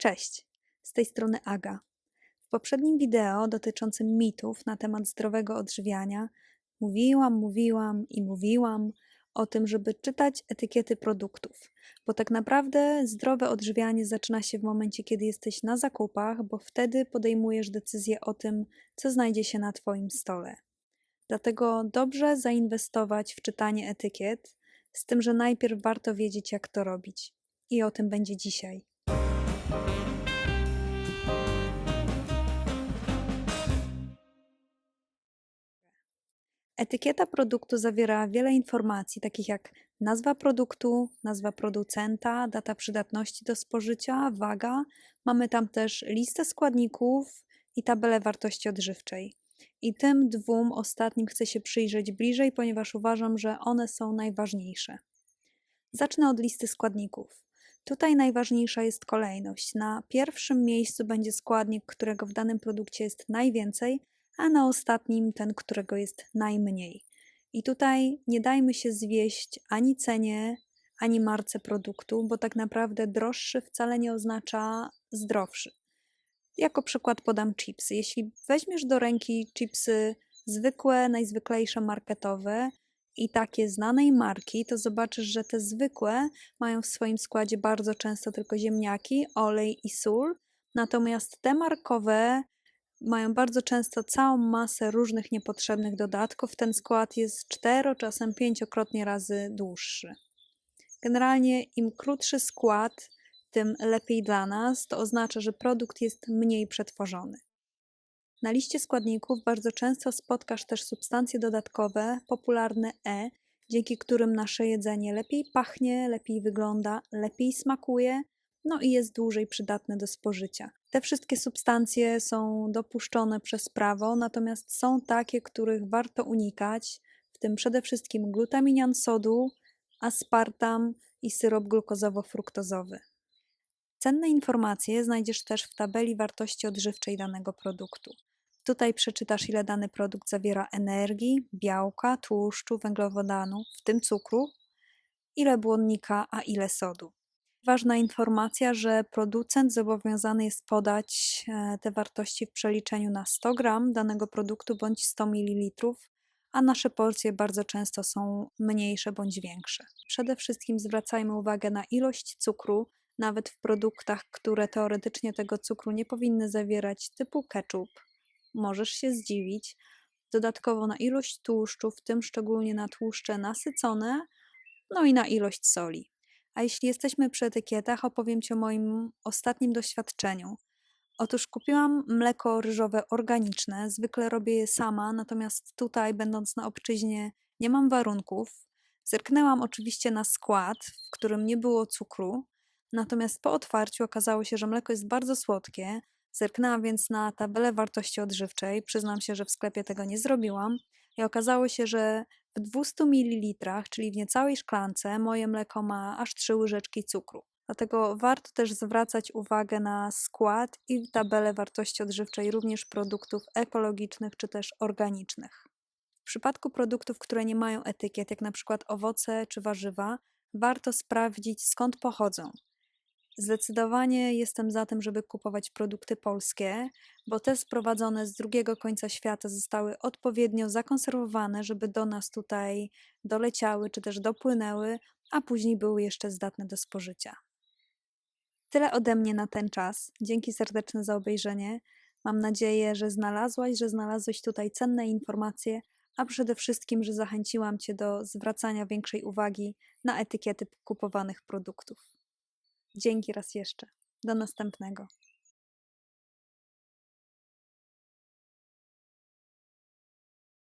Cześć, z tej strony Aga. W poprzednim wideo dotyczącym mitów na temat zdrowego odżywiania mówiłam, mówiłam i mówiłam o tym, żeby czytać etykiety produktów, bo tak naprawdę zdrowe odżywianie zaczyna się w momencie, kiedy jesteś na zakupach, bo wtedy podejmujesz decyzję o tym, co znajdzie się na Twoim stole. Dlatego dobrze zainwestować w czytanie etykiet, z tym, że najpierw warto wiedzieć, jak to robić. I o tym będzie dzisiaj. Etykieta produktu zawiera wiele informacji, takich jak nazwa produktu, nazwa producenta, data przydatności do spożycia, waga. Mamy tam też listę składników i tabelę wartości odżywczej. I tym dwóm ostatnim chcę się przyjrzeć bliżej, ponieważ uważam, że one są najważniejsze. Zacznę od listy składników. Tutaj najważniejsza jest kolejność. Na pierwszym miejscu będzie składnik, którego w danym produkcie jest najwięcej, a na ostatnim ten, którego jest najmniej. I tutaj nie dajmy się zwieść ani cenie, ani marce produktu, bo tak naprawdę droższy wcale nie oznacza zdrowszy. Jako przykład podam chipsy. Jeśli weźmiesz do ręki chipsy zwykłe, najzwyklejsze marketowe i takie znanej marki, to zobaczysz, że te zwykłe mają w swoim składzie bardzo często tylko ziemniaki, olej i sól, natomiast te markowe mają bardzo często całą masę różnych niepotrzebnych dodatków. Ten skład jest cztero, czasem pięciokrotnie razy dłuższy. Generalnie im krótszy skład, tym lepiej dla nas. To oznacza, że produkt jest mniej przetworzony. Na liście składników bardzo często spotkasz też substancje dodatkowe, popularne E, dzięki którym nasze jedzenie lepiej pachnie, lepiej wygląda, lepiej smakuje, no i jest dłużej przydatne do spożycia. Te wszystkie substancje są dopuszczone przez prawo, natomiast są takie, których warto unikać, w tym przede wszystkim glutaminian sodu, aspartam i syrop glukozowo-fruktozowy. Cenne informacje znajdziesz też w tabeli wartości odżywczej danego produktu. Tutaj przeczytasz, ile dany produkt zawiera energii, białka, tłuszczu, węglowodanu, w tym cukru, ile błonnika, a ile sodu. Ważna informacja, że producent zobowiązany jest podać e, te wartości w przeliczeniu na 100 gram danego produktu bądź 100 ml, a nasze porcje bardzo często są mniejsze bądź większe. Przede wszystkim zwracajmy uwagę na ilość cukru, nawet w produktach, które teoretycznie tego cukru nie powinny zawierać, typu ketchup. Możesz się zdziwić. Dodatkowo na ilość tłuszczu, w tym szczególnie na tłuszcze nasycone, no i na ilość soli. A jeśli jesteśmy przy etykietach, opowiem Ci o moim ostatnim doświadczeniu. Otóż kupiłam mleko ryżowe organiczne, zwykle robię je sama, natomiast tutaj, będąc na obczyźnie, nie mam warunków. Zerknęłam oczywiście na skład, w którym nie było cukru, natomiast po otwarciu okazało się, że mleko jest bardzo słodkie. Zerknęłam więc na tabelę wartości odżywczej. Przyznam się, że w sklepie tego nie zrobiłam. I okazało się, że w 200 ml, czyli w niecałej szklance, moje mleko ma aż 3 łyżeczki cukru. Dlatego warto też zwracać uwagę na skład i tabelę wartości odżywczej również produktów ekologicznych czy też organicznych. W przypadku produktów, które nie mają etykiet, jak na przykład owoce czy warzywa, warto sprawdzić skąd pochodzą. Zdecydowanie jestem za tym, żeby kupować produkty polskie, bo te sprowadzone z drugiego końca świata zostały odpowiednio zakonserwowane, żeby do nas tutaj doleciały czy też dopłynęły, a później były jeszcze zdatne do spożycia. Tyle ode mnie na ten czas. Dzięki serdeczne za obejrzenie. Mam nadzieję, że znalazłaś, że znalazłeś tutaj cenne informacje, a przede wszystkim, że zachęciłam Cię do zwracania większej uwagi na etykiety kupowanych produktów. Dzięki raz jeszcze. Do następnego.